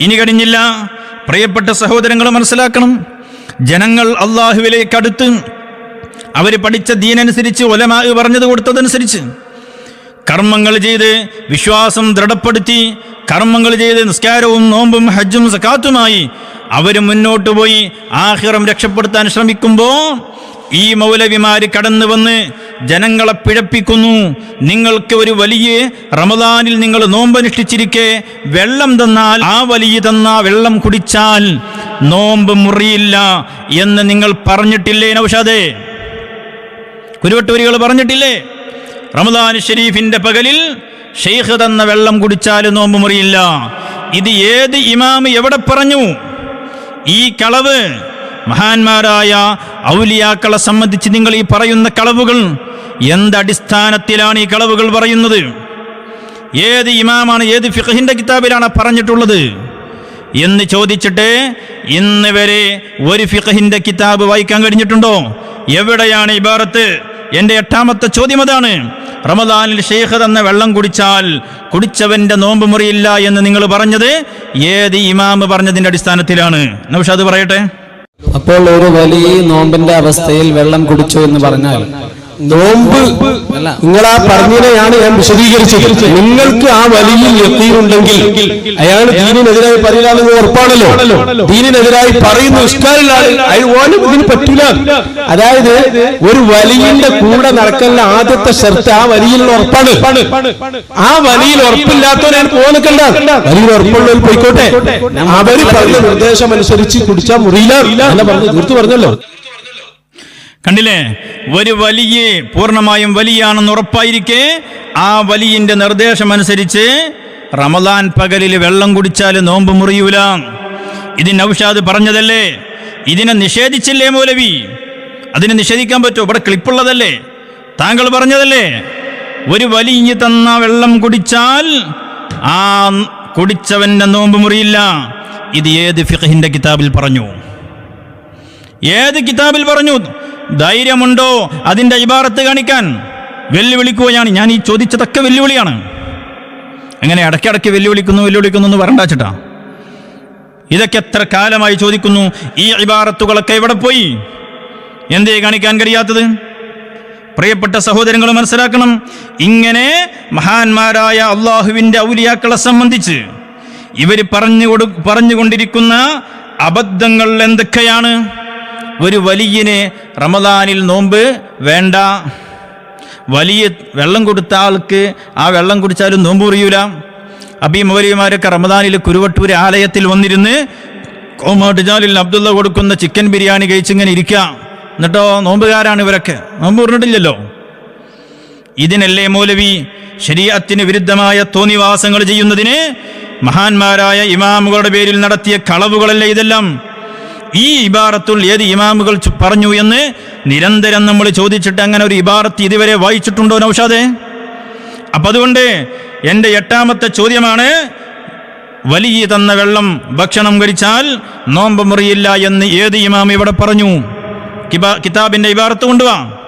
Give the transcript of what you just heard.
ഇനി കഴിഞ്ഞില്ല. പ്രിയപ്പെട്ട സഹോദരങ്ങൾ മനസ്സിലാക്കണം. ജനങ്ങൾ അള്ളാഹുവിലേക്ക് അടുത്ത് അവർ പഠിച്ച ദീനനുസരിച്ച് ഒലമാ പറഞ്ഞത് കൊടുത്തതനുസരിച്ച് കർമ്മങ്ങൾ ചെയ്ത് വിശ്വാസം ദൃഢപ്പെടുത്തി കർമ്മങ്ങൾ ചെയ്ത് നിസ്കാരവും നോമ്പും ഹജ്ജും സക്കാത്തുമായി അവർ മുന്നോട്ട് പോയി ആഹിറം രക്ഷപ്പെടുത്താൻ ശ്രമിക്കുമ്പോൾ ഈ മൗലവിമാര് കടന്നു വന്ന് ജനങ്ങളെ പിഴപ്പിക്കുന്നു. നിങ്ങൾക്ക് ഒരു വലിയ റമദാനിൽ നിങ്ങൾ നോമ്പനുഷ്ഠിച്ചിരിക്കെ വെള്ളം തന്നാൽ ആ വലിയ തന്ന വെള്ളം കുടിച്ചാൽ നോമ്പ് മുറിയില്ല എന്ന് നിങ്ങൾ പറഞ്ഞിട്ടില്ലേ നൗഷാദേ? കുരുവട്ടൂരികൾ പറഞ്ഞിട്ടില്ലേ? റമദാൻ ഷെരീഫിന്റെ പകലിൽ ഷെയ്ഖ് തന്ന വെള്ളം കുടിച്ചാൽ നോമ്പ് മുറിയില്ല. ഇത് ഏത് ഇമാം എവിടെ പറഞ്ഞു? ഈ കളവ് മഹാന്മാരായ ഔലിയാക്കളെ സംബന്ധിച്ച് നിങ്ങൾ ഈ പറയുന്ന കളവുകൾ എന്തടിസ്ഥാനത്തിലാണ് ഈ കളവുകൾ പറയുന്നത്? ഏത് ഇമാമാണ് ഏത് ഫിഖഹിന്റെ കിതാബിലാണ് പറഞ്ഞിട്ടുള്ളത്? എന്ന് ചോദിച്ചിട്ട് ഇന്ന് വരെ ഒരു ഫിഖഹിന്റെ കിതാബ് വായിക്കാൻ കഴിഞ്ഞിട്ടുണ്ടോ? എവിടെയാണ് ഇബാറത്ത്? എന്റെ എട്ടാമത്തെ ചോദ്യം അതാണ്. റമദാനിൽ ഷെയ്ഖ് തന്ന വെള്ളം കുടിച്ചാൽ കുടിച്ചവന്റെ നോമ്പ് മുറിയില്ല എന്ന് നിങ്ങൾ പറഞ്ഞത് ഏത് ഇമാമ് പറഞ്ഞതിന്റെ അടിസ്ഥാനത്തിലാണ്? നൗഷാദ് പറയട്ടെ. അപ്പോൾ ഒരു വലിയ നോമ്പിന്റെ അവസ്ഥയിൽ വെള്ളം കുടിച്ചു എന്ന് പറഞ്ഞാൽ നോമ്പ് നിങ്ങൾ ആ പറഞ്ഞതിനെയാണ് ഞാൻ വിശദീകരിച്ചത്. നിങ്ങൾക്ക് ആ വലിയ എത്തിയിട്ടുണ്ടെങ്കിൽ അയാൾ ദീനിനെതിരായി പറയില്ലാന്ന് ഉറപ്പാണല്ലോ. ദീനിനെതിരായി പറയുന്ന നിസ്കാരിലാണ് അയാൾ ഓനും ഇതിന് പറ്റില്ല അതായത് ഒരു വലിയന്റെ കൂടെ നടക്കുന്ന ആദ്യത്തെ ഷർത്ത് ആ വലിയിൽ ഉറപ്പാണ്. ആ വലിയിൽ ഉറപ്പില്ലാത്തവരാണ് പോകണ്ട വലിയ ഉറപ്പുള്ളവർ പോയിക്കോട്ടെ. അവർ പറഞ്ഞ നിർദ്ദേശം അനുസരിച്ച് കുടിച്ചാൽ മുറിയില്ല. എന്ന് പറഞ്ഞു തീർത്തു പറഞ്ഞല്ലോ. കണ്ടില്ലേ? ഒരു വലിയ പൂർണമായും വലിയാണെന്ന് ഉറപ്പായിരിക്കെ. ആ വലിയന്റെ നിർദ്ദേശമനുസരിച്ച് റമദാൻ പകലിൽ വെള്ളം കുടിച്ചാൽ നോമ്പ് മുറിയൂല. ഇത് നൗഷാദ് പറഞ്ഞതല്ലേ? ഇതിനെ നിഷേധിച്ചില്ലേ മൗലവി? അതിനെ നിഷേധിക്കാൻ പറ്റുമോ ഇവിടെ ക്ലിപ്പുള്ളതല്ലേ? താങ്കൾ പറഞ്ഞതല്ലേ? ഒരു വലിയ തന്ന വെള്ളം കുടിച്ചാൽ ആ കുടിച്ചവന്റെ നോമ്പ് മുറിയില്ല. ഇത് ഏത് ഫിഖഹിന്റെ കിതാബിൽ പറഞ്ഞു? ഏത് കിതാബിൽ പറഞ്ഞു? ധൈര്യമുണ്ടോ അതിന്റെ ഇബാറത്ത് കാണിക്കാൻ? വെല്ലുവിളിക്കുകയാണ്. ഞാൻ ഈ ചോദിച്ചതൊക്കെ വെല്ലുവിളിയാണ്. അങ്ങനെ ഇടയ്ക്കിടയ്ക്ക് വെല്ലുവിളിക്കുന്നു വെല്ലുവിളിക്കുന്നു എന്ന് പറണ്ടാച്ചിട്ടാ ഇതൊക്കെ എത്ര കാലമായി ചോദിക്കുന്നു ഈ ഇബാറത്തുകളൊക്കെ എവിടെ പോയി? എന്തേ കാണിക്കാൻ കഴിയാത്തത്? പ്രിയപ്പെട്ട സഹോദരങ്ങൾ മനസ്സിലാക്കണം ഇങ്ങനെ മഹാന്മാരായ അള്ളാഹുവിന്റെ ഔലിയാക്കളെ സംബന്ധിച്ച് ഇവർ പറഞ്ഞു കൊടു പറഞ്ഞുകൊണ്ടിരിക്കുന്ന അബദ്ധങ്ങൾ എന്തൊക്കെയാണ്? ഒരു വലിയന് റമദാനിൽ നോമ്പ് വേണ്ട. വലിയ വെള്ളം കൊടുത്ത ആൾക്ക് ആ വെള്ളം കുടിച്ചാലും നോമ്പ് മുറിയൂല. അബി മൗലിമാരൊക്കെ റമദാനിൽ കുരുവട്ടൂർ ആലയത്തിൽ വന്നിരുന്ന് കോമാട്ടുജാലിൽ അബ്ദുള്ള കൊടുക്കുന്ന ചിക്കൻ ബിരിയാണി കഴിച്ചിങ്ങനെ ഇരിക്കാം. എന്നിട്ടോ നോമ്പുകാരാണ് ഇവരൊക്കെ. നോമ്പ് പറഞ്ഞിട്ടില്ലല്ലോ ഇതിനല്ലേ മൗലവി ശരീരത്തിന് വിരുദ്ധമായ തോന്നിവാസങ്ങൾ ചെയ്യുന്നതിന് മഹാന്മാരായ ഇമാമുകളുടെ പേരിൽ നടത്തിയ കളവുകളല്ലേ ഇതെല്ലാം? ഈ ഇബാറത്തുൽ ഏത് ഇമാമുകൾ പറഞ്ഞു എന്ന് നിരന്തരം നമ്മൾ ചോദിച്ചിട്ട് അങ്ങനെ ഒരു ഇബാറത്ത് ഇതുവരെ വായിച്ചിട്ടുണ്ടോ നൌഷാദെ? അപ്പം അതുകൊണ്ട് എന്റെ എട്ടാമത്തെ ചോദ്യമാണ് വലിയ തന്ന വെള്ളം ഭക്ഷണം കഴിച്ചാൽ നോമ്പ് മുറിയില്ല എന്ന് ഏത് ഇമാം ഇവിടെ പറഞ്ഞു? കിബ കിതാബിന്റെ ഇബാറത്ത് കൊണ്ടുവാ.